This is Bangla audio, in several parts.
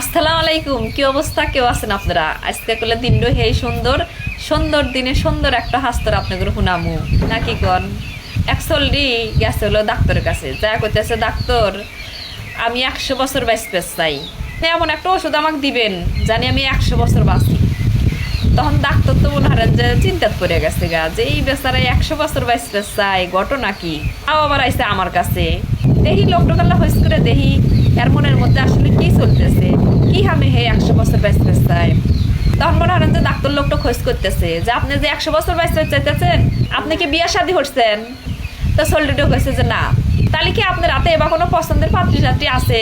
আসসালামু আলাইকুম, কি অবস্থা? কেউ আছেন আপনারা? আজকে করলে দিনটা হেই সুন্দর সুন্দর দিনে সুন্দর একটা হাস্তর আপনাদের হুনামু। নাকি কন? অ্যাকচুয়ালি গেছে হলো ডাক্তারের কাছে। যা করতেছে ডাক্তার, আমি একশো বছর বাঁচতে চাই। এমন একটা ওষুধ আমাকে দিবেন, জানি আমি একশো বছর বাঁচি। তখন ডাক্তার তো মনে হারেন যে চিন্তাত পড়ে গেছে গা, যে এই বেচারা একশো বছর বাঁচতে চাই ঘটনা কি? আবার আইসে আমার কাছে। দেহি লোকটোকাল্লা হইস করে দেহি, এর মনের মধ্যে আসলে কি চলতেছে? কি আমি হে একশো বছর বাঁচতে চাই তখন মনে হারেন যে ডাক্তার লোকটা খোঁজ করতেছে। যে আপনি যে একশো বছর বাঁচতে চাইতেছেন, আপনি কি বিয়ে শাদি করছেন তো সোলডিও কইছে যে না। তাহলে কি আপনার রাতে এবার কোনো পছন্দের পাত্রী সাত্রী আছে?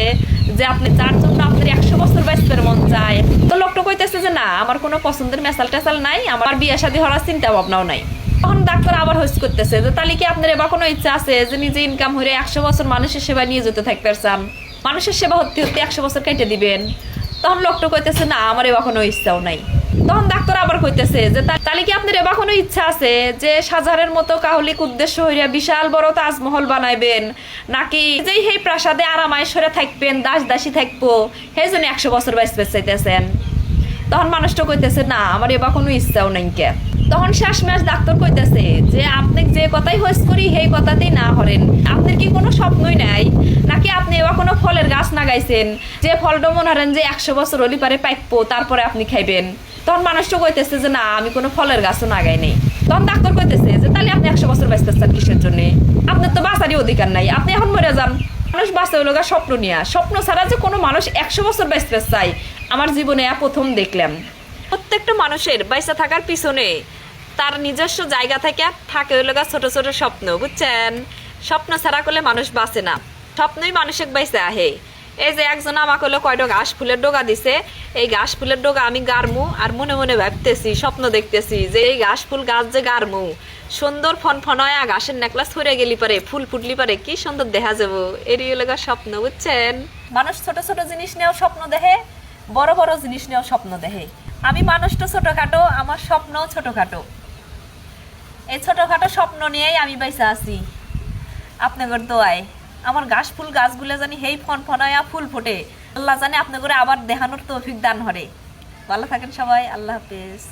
যে আপনি যার জন্য আপনার একশো বছর বাঁচতে মন চায়? তো লোকটা কইতেছে যে না, আমার কোনো পছন্দের মেসাল টেসাল নাই, আমার বিয়ে শাদী হওয়ার চিন্তা ভাবনাও নাই। তখন ডাক্তার আবার হোস করতেছে যে, তাহলে কি আপনার এবার কোনো ইচ্ছা আছে যে, নিজে ইনকাম হয়ে একশো বছর মানুষের সেবা নিয়ে যেতে থাকতে চান? মানুষের সেবা হতে হতে একশো বছর কেটে দিবেন। তখন লোকটা কইতেছে, না, আমার এবার কোনো ইচ্ছাও নাই। তখন ডাক্তার আবার কইতেছে যে তাহলে কি আপনার এবার কোনো ইচ্ছা আছে যে, সাজারের মতো কাহলিক উদ্দেশ্য হইয়া বিশাল বড় তাজমহল বানাইবেন? নাকি যেই সেই প্রাসাদে আরামায় সরে থাকবেন, দাস দাসী থাকব সেই জন্য একশো বছর বেশ চাইতেছেন? তখন মানুষটা কইতেছে, না, আমার এবার কোনো ইচ্ছাও নাই কে। তখন শেষ মাস ডাক্তার কইতেছে যে আপনি যে কথাই হইস করি, সেই কথাতেই না হরেন। আপনার কি কোনো স্বপ্নই নাই? নাকি আপনি এবার কোনো ফলের গাছ লাগাইছেন যে ফলটা মনে হরেন যে একশো বছর হলি পারে পাইপো, তারপরে আপনি খাইবেন। তখন মানুষটা কইতেছে যে না, আমি কোনো ফলের গাছও লাগাই নেই। তখন ডাক্তার কইতেছে যে তাহলে আপনি একশো বছর বাঁচতেছেন কিসের জন্য? আপনার তো বাঁচারই অধিকার নাই। আপনি এখন মরে যান। মানুষ বাঁচতে হলো স্বপ্ন নিয়ে। স্বপ্ন ছাড়া যে কোনো মানুষ একশো বছর বাঁচতে চাই আমার জীবনে প্রথম দেখলাম। প্রত্যেকটা মানুষের বাইসা থাকার পিছনে তার নিজস্ব জায়গা থেকে থাকে হইল গা ছোট ছোট স্বপ্ন, বুঝছেন? স্বপ্ন ছাড়া করলে মানুষ বাঁচে না। স্বপ্নই মানুষের বাইসে আহে। এই যে একজন আমাকে হলো কয়টা ঘাস ফুলের ডোগা দিছে, এই ঘাস ফুলের ডোগা আমি গারমু আর মনে মনে ভাবতেছি, স্বপ্ন দেখতেছি যে এই ঘাস ফুল গাছ যে গারমু সুন্দর ফন ফনয়া ঘাসের নেকলাস ফুরে গেলি পারে, ফুল ফুটলি পারে, কি সুন্দর দেখা যাব। এরই হলো স্বপ্ন, বুঝছেন? মানুষ ছোট ছোট জিনিস নিয়েও স্বপ্ন দেখে, বড় বড় জিনিস নিয়েও স্বপ্ন দেখে। আমি মানুষটা ছোটখাটো, আমার স্বপ্নও ছোটখাটো। এই ছোটখাটো স্বপ্ন নিয়েই আমি বাইসা আছি। আপনাদের দোয়ায়। আমার গাছ ফুল গাছগুলো জানি হেই ফন ফনায়া ফুল ফোটে। আল্লাহ জানে আপনাদের আবার দেখানোর তৌফিক দান হরে ভালো থাকেন সবাই, আল্লাহ হাফেজ।